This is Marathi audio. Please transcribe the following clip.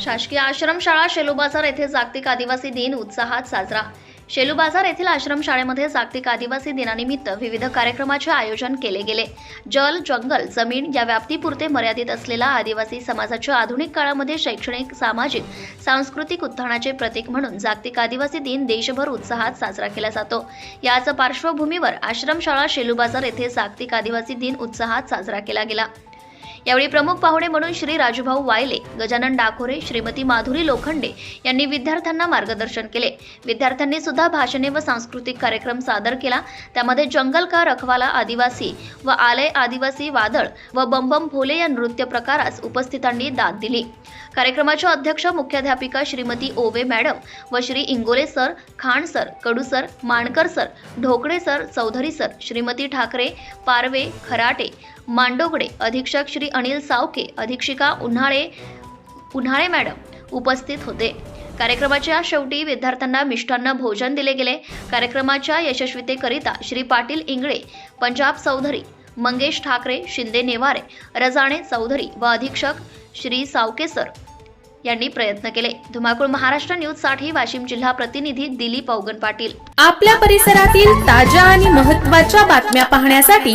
शासकीय आश्रमशाळा शेलूबाजार येथे जागतिक आदिवासी दिन उत्साहात साजरा. शेलूबाजार येथील आश्रमशाळेमध्ये जागतिक आदिवासी दिनानिमित्त विविध कार्यक्रमाचे आयोजन केले गेले. जल जंगल जमीन या व्याप्तीपुरते मर्यादित असलेला आदिवासी समाजाच्या आधुनिक काळामध्ये शैक्षणिक सामाजिक सांस्कृतिक उत्थानाचे प्रतीक म्हणून जागतिक आदिवासी दिन देशभर उत्साहात साजरा केला जातो. याच पार्श्वभूमीवर आश्रमशाळा शेलूबाजार येथे जागतिक आदिवासी दिन उत्साहात साजरा केला गेला. यावेळी प्रमुख पाहुणे म्हणून श्री राजूभाऊ वायले गजानन डाकोरे श्रीमती माधुरी लोखंडे यांनी विद्यार्थ्यांना मार्गदर्शन केले. विद्यार्थ्यांनी सुद्धा भाषणे व सांस्कृतिक कार्यक्रम सादर केला. त्यामध्ये जंगल का रखवाला आदिवासी व आलय आदिवासी वादळ व बंबम भोले या नृत्य प्रकारास उपस्थितांनी दाद दिली. कार्यक्रमाच्या अध्यक्ष मुख्याध्यापिका श्रीमती ओवे मॅडम व Shri Ingole sir Khan sir Kadu sir Mankar sir Dhokale sir Chaudhari sir Shrimati Thackeray Parve Kharate Mandogade अधीक्षक श्री अनिल सावके अधीक्षिका उन्हाळे उन्हाळे मॅडम उपस्थित होते. कार्यक्रमाच्या शेवटी विद्यार्थ्यांना मिष्टान्न भोजन दिले गेले. कार्यक्रमाच्या यशस्वीतेकरिता श्री पाटील इंगळे पंजाब चौधरी मंगेश ठाकरे शिंदे नेवारे रजाणे चौधरी व अधीक्षक श्री सावके सर यांनी प्रयत्न केले. धुमाकूळ महाराष्ट्र न्यूजसाठी वाशिम जिल्हा प्रतिनिधी दिलीप अवगन पाटील. आपल्या परिसरातील ताज्या आणि महत्त्वाच्या बातम्या पाहण्यासाठी